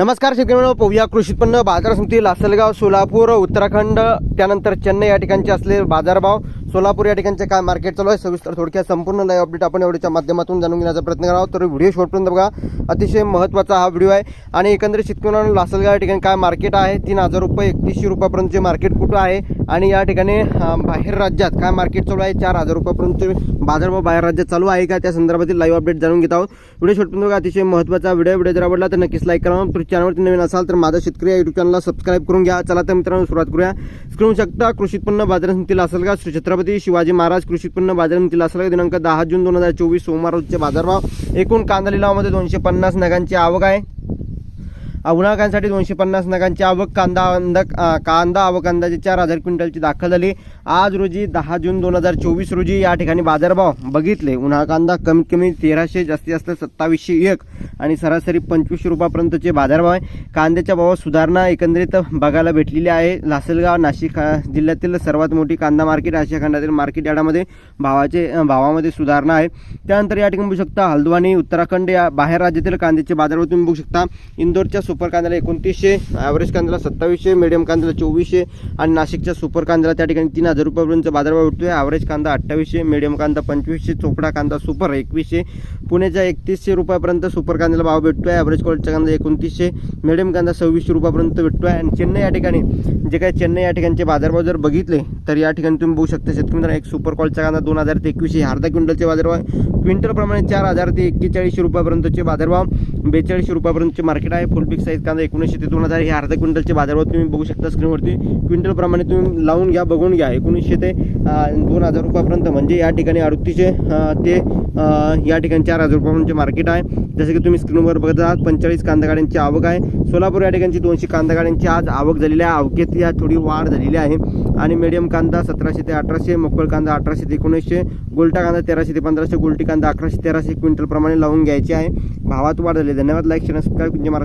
नमस्कार शेतकरी पोहया कृषी उत्पन्न बाजार समिती लासलगाव सोलापूर उत्तराखंड त्यानंतर चेन्नई या ठिकाणचे असलेले बाजारभाव. सोलापूर या ठिकाणचे काय मार्केट चालू आहे सविस्तर थोडक्यात संपूर्ण लाईव्ह अपडेट आपण एवढ्याच्या माध्यमातून जाणून घेण्याचा प्रयत्न करावा तर व्हिडिओ शॉर्टपर्यंत बघा अतिशय महत्त्वाचा हा व्हिडिओ आहे. आणि एकंदरीत शेतकऱ्यांना लासलगाव या ठिकाणी काय मार्केट आहे? तीन हजार रुपये एकतीसशे रुपयापर्यंतचे मार्केट कुठं आहे? आणि या ठिकाणी बाहेर राज्यात काय मार्केट चालू आहे? चार हजार रुपयापर्यंतचे बाजारभाव बाहेर राज्यात चालू आहे का? त्या संदर्भातील लाईव्ह अपडेट जाणून घेत आहोत. व्हिडिओ शेवटपर्यंत बघा अतिशय महत्त्वाचा व्हिडिओ व्हिडिओ जर आवडला तर नक्कीच लाईक करा. तर चॅनलवरती नवीन असाल तर माझा शेतकरी या युट्यूब चॅनलला सबस्क्राईब करून घ्या. चला तर मित्रांनो सुरुवात करूया. स्क्रीन शकता कृषी उत्पन्न बाजार समितीला असेल का श्री छत्रपती शिवाजी महाराज कृषी उत्पन्न बाजार समितीला असेल का दिनांक दहा जून दोन हजार चोवीस सोमवार रोजचे बाजारभाव. एकूण कांदा लिलावामध्ये दोनशे पन्नास नगांची आवक आहे. उन्हाळकांसाठी दोनशे पन्नास नगांची आवक कांदा अंदा कांदा आवक अंदाजे चार हजार क्विंटलची दाखल झाली. आज रोजी दहा जून दोन हजार चोवीस रोजी या ठिकाणी बाजारभाव बघितले. उन्हाळा कांदा कमीत कमी तेराशे जास्तीत जास्त सत्तावीसशे एक आणि सरासरी पंचवीसशे रुपयापर्यंतचे बाजारभाव आहे. कांद्याच्या भावात सुधारणा एकंदरीत बघायला भेटलेली आहे. लासलगाव नाशिक जिल्ह्यातील सर्वात मोठी कांदा मार्केट आशिया खंडातील मार्केट यार्डामध्ये भावाचे भावामध्ये सुधारणा आहे. त्यानंतर या ठिकाणी बघू शकता हल्द्वानी उत्तराखंड या बाहेर राज्यातील कांद्याचे बाजारभाव तुम्ही बघू शकता. इंदोरच्या सुपर कांद्याला एकोणतीसशे ॲव्हरेज कांद्याला सत्तावीसशे मिडियम कांद्याला चोवीसशे आणि नाशिकच्या सुपर कांद्याला त्या ठिकाणी तीन हजार रुपयापर्यंत बाजारभाव भेटतोय ॲव्हरेज कांदा अठ्ठावीसशे मिडियम कांदा पंचवीसशे चोपडा कांदा सुपर एकवीसशे. पुण्याच्या एकतीसशे रुपयापर्यंत सुपर कांद्याला भाव भेटतोय. ॲव्हरेज क्वालिटीचा कांदा एकोणतीसशे मिडियम कांदा सव्वीसशे रुपयापर्यंत भेटतोय. आणि चेन्नई या ठिकाणी जे काही चेन्नई या ठिकाणचे बाजारभाव जर बघितले तर या ठिकाणी तुम्ही बघू शकता शेतकरी मित्रांनो, एक सुपर क्वालिटीचा कांदा दोन हजार ते एकवीसशे. अर्धा क्विंटलचे बाजारभाव आहे. क्विंटलप्रमाणे चार हजार ते एक्केचाळीसशे रुपयापर्यंतचे बाजारभाव. बेचाळीसशे रुपयापर्यंतचे मार्केट आहे. फुल पिक साईज कांदा एकोणीसशे ते दोन हजार. हे अर्धा क्विंटलचे बाजारावर तुम्ही बघू शकता स्क्रीनवरती क्विंटलप्रमाणे तुम्ही लावून घ्या बघून घ्या. एकोणीसशे ते दोन हजार रुपयापर्यंत म्हणजे या ठिकाणी अडतीसशे ते या ठिकाणी चार हजार रुपयापर्यंतचे मार्केट आहे. जसं की तुम्ही स्क्रीनवर बघत आहात पंचेचाळीस कांदा गाड्यांची आवक आहे. सोलापूर या ठिकाणची दोनशे कांदा गाड्यांची आज आवक झालेली आहे. आवकेत या थोडी वाढ झालेली आहे. आणि मिडियम कांदा सतराशे ते अठराशे मोकळ कांदा अठराशे ते एकोणीसशे गोलटा कांदा तेराशे ते पंधराशे गोलटी कांदा अकराशे तेराशे क्विंटलप्रमाणे लावून घ्यायचे आहे. भावात वाढ झाली. धन्यवाद. Like share subscribe Maharashtra.